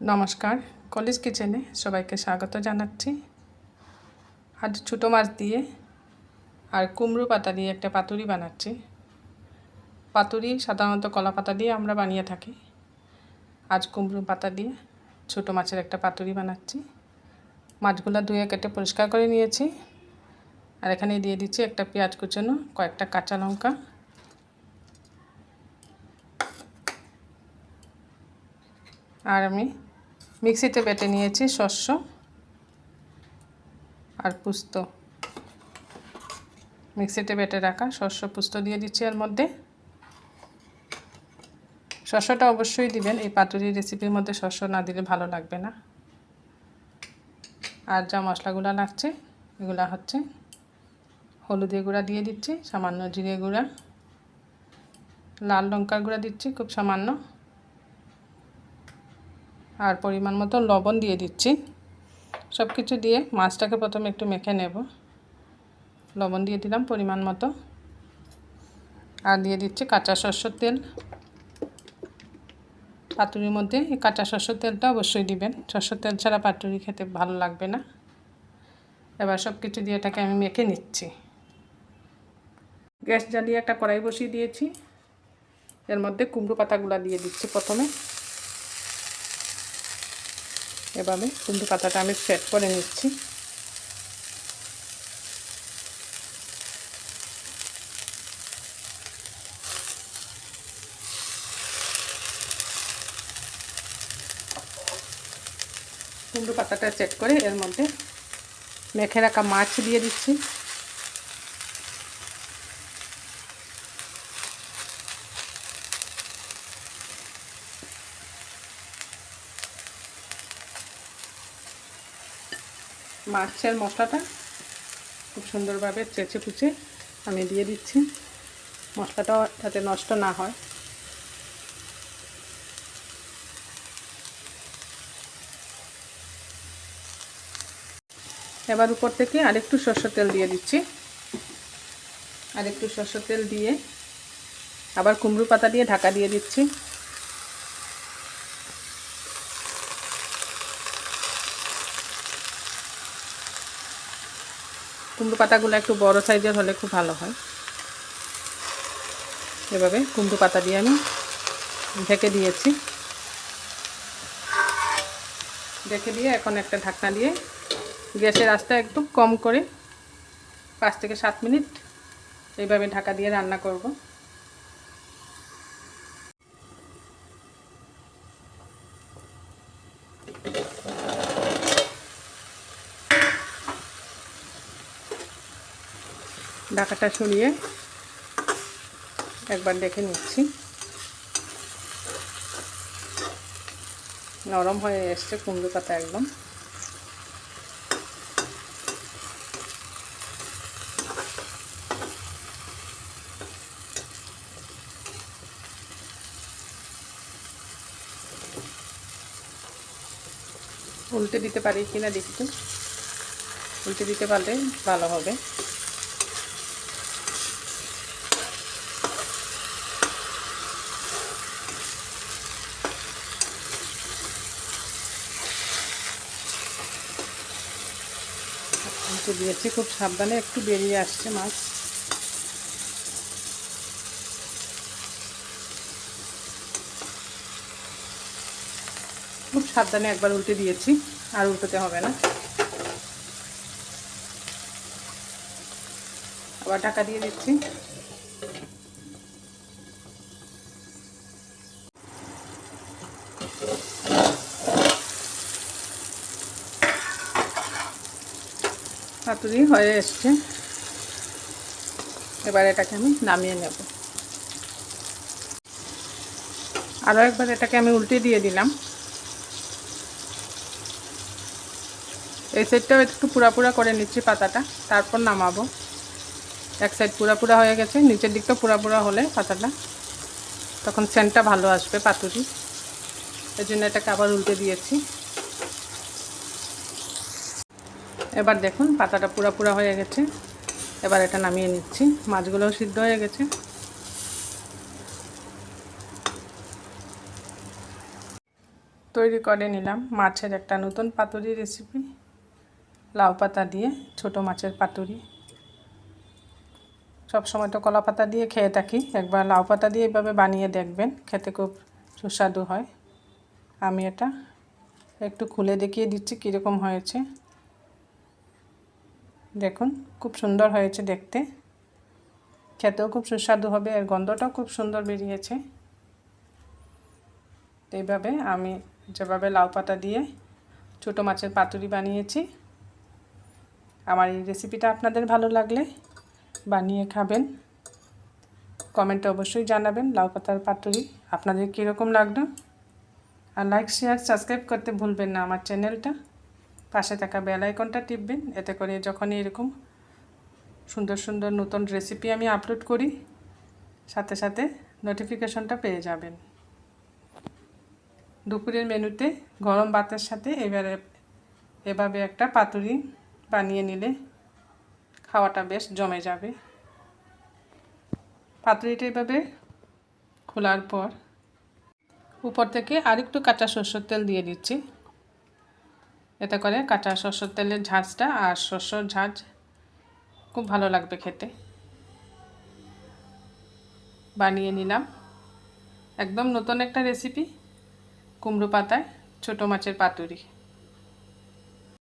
নমস্কার। কলেজ কিচেনে সবাইকে স্বাগত জানাচ্ছি। আজ ছোটো মাছ দিয়ে আর কুমড়ো পাতা দিয়ে একটা পাতুরি বানাচ্ছি। পাতুরি সাধারণত কলা পাতা দিয়ে আমরা বানিয়ে থাকি। আজ কুমড়ো পাতা দিয়ে ছোটো মাছের একটা পাতুরি বানাচ্ছি। মাছগুলো ধুয়ে কেটে পরিষ্কার করে নিয়েছি। আর এখানে দিয়ে দিচ্ছি একটা পেঁয়াজ কুচানো, কয়েকটা কাঁচা লঙ্কা। আর আমি মিক্সিতে বেটে নিয়েছি শস্য আর পুস্ত। মিক্সিতে বেটে রাখা শস্য পুস্ত দিয়ে দিচ্ছি এর মধ্যে। শস্যটা অবশ্যই দিবেন, এই পাতুরি রেসিপির মধ্যে শস্য না দিলে ভালো লাগবে না। আর যা মশলাগুলো লাগছে, এগুলো হচ্ছে হলুদের গুঁড়া দিয়ে দিচ্ছি, সামান্য জিরে গুঁড়া। লাল লঙ্কার গুঁড়া দিচ্ছি, খুব সামান্য। আর পরিমাণ মতো লবণ দিয়ে দিচ্ছি। সব কিছু দিয়ে মাছটাকে প্রথমে একটু মেখে নেব। লবণ দিয়ে দিলাম পরিমাণ মতো। আর দিয়ে দিচ্ছি কাঁচা শস্যর তেল। পাতুরির মধ্যে এই কাঁচা শস্যর তেলটা অবশ্যই দিবেন। শস্যর তেল ছাড়া পাতুরি খেতে ভালো লাগবে না। এবার সব কিছু দিয়ে এটাকে আমি মেখে নিচ্ছি। গ্যাস জ্বালিয়ে একটা কড়াই বসিয়ে দিয়েছি। এর মধ্যে কুমড়ো পাতাগুলো দিয়ে দিচ্ছি প্রথমে। এভাবে কুমড়ো পাতাটা আমি সেট করে নিচ্ছি। কুমড়ো পাতাটা সেট করে এর মধ্যে মেখে রাখা মাছ দিয়ে দিচ্ছি। মাছের মশলাটা খুব সুন্দরভাবে চেঁচে কুচে আমি দিয়ে দিচ্ছি। মশলাটাও যাতে নষ্ট না হয়। এবার উপর থেকে আরেকটু সর্ষের তেল দিয়ে দিচ্ছি। আরেকটু সর্ষের তেল দিয়ে আবার কুমড়ো পাতা দিয়ে ঢাকা দিয়ে দিচ্ছি। কুমড়ো পাতাগুলো একটু বড় সাইজের হলে খুব ভালো হয়। এভাবে কুমড়ো পাতা দিয়ে আমি ঢেকে দিয়েছি। ঢেকে দিয়ে এখন একটা ঢাকনা দিয়ে গ্যাসের আঁচটা একটু কম করে পাঁচ থেকে সাত মিনিট এইভাবে ঢাকা দিয়ে রান্না করব। ঢাকাটা সরিয়ে একবার দেখে নিচ্ছি। নরম হয়ে এসছে কুমড়ো পাতা একদম। উল্টে দিতে পারি কিনা দেখি তো। উল্টে দিতে পারলে ভালো হবে। উল্টে দিয়েছি, খুব সাবধানে একটু বেরিয়ে আসছে মাছ। খুব সাবধানে একবার উল্টে দিয়েছি, আর উল্টোতে হবে না। আবার টাকা দিয়ে দিচ্ছি। পাতুরি হয়ে এসছে। এবার এটাকে আমি নামিয়ে নেব। আরও একবার এটাকে আমি উল্টে দিয়ে দিলাম। এই সাইডটাও একটু পুরাপুরা করে নিচ্ছি পাতাটা, তারপর নামাবো। এক সাইড পুরাপুরা হয়ে গেছে, নিচের দিকটা পুরাপুরা হলে পাতাটা, তখন সেন্টটা ভালো আসবে পাতুরি। এই জন্য এটাকে আবার উল্টে দিয়েছি। এবার দেখুন, পাতাটা পুরা পুরা হয়ে গেছে। এবার এটা নামিয়ে নিচ্ছি। মাছগুলোও সিদ্ধ হয়ে গেছে। তৈরি করে নিলাম মাছের একটা নতুন পাতুরি রেসিপি লাউ পাতা দিয়ে ছোট মাছের পাতুরি। সব সময় তো কলা পাতা দিয়ে খেয়ে থাকি। একবার লাউ পাতা দিয়ে এভাবে বানিয়ে দেখবেন, খেতে খুব সুস্বাদু হয়। আমি এটা একটু খুলে দেখিয়ে দিচ্ছি কীরকম হয়েছে। দেখুন, খুব সুন্দর হয়েছে দেখতে। খেতেও খুব সুস্বাদু হবে আর গন্ধটাও খুব সুন্দর বেরিয়েছে। এইভাবে আমি যেভাবে লাউ পাতা দিয়ে ছোটো মাছের পাতুরি বানিয়েছি, আমার এই রেসিপিটা আপনাদের ভালো লাগলে বানিয়ে খাবেন। কমেন্টে অবশ্যই জানাবেন লাউ পাতার পাতুরি আপনাদের কীরকম লাগল। আর লাইক শেয়ার সাবস্ক্রাইব করতে ভুলবেন না আমার চ্যানেলটা পাশে থাকা বেল আইকনটা টিপবেন। এতে করে যখনই এরকম সুন্দর সুন্দর নতুন রেসিপি আমি আপলোড করি, সাথে সাথে নোটিফিকেশনটা পেয়ে যাবেন। দুপুরের মেনুতে গরম ভাতের সাথে এবারে, এভাবে একটা পাতুরি বানিয়ে নিলে খাওয়াটা বেশ জমে যাবে। পাতুরিটা এভাবে খোলার পর উপর থেকে আরেকটু কাঁচা সর্ষের তেল দিয়ে দিচ্ছি। এতে করে কাঁচা সর্ষের তেলের ঝাঁজটা আর সর্ষের ঝাঁজ খুব ভালো লাগবে খেতে। বানিয়ে নিলাম। একদম নতুন একটা রেসিপি কুমড়ো পাতায় ছোটো মাছের পাতুরি।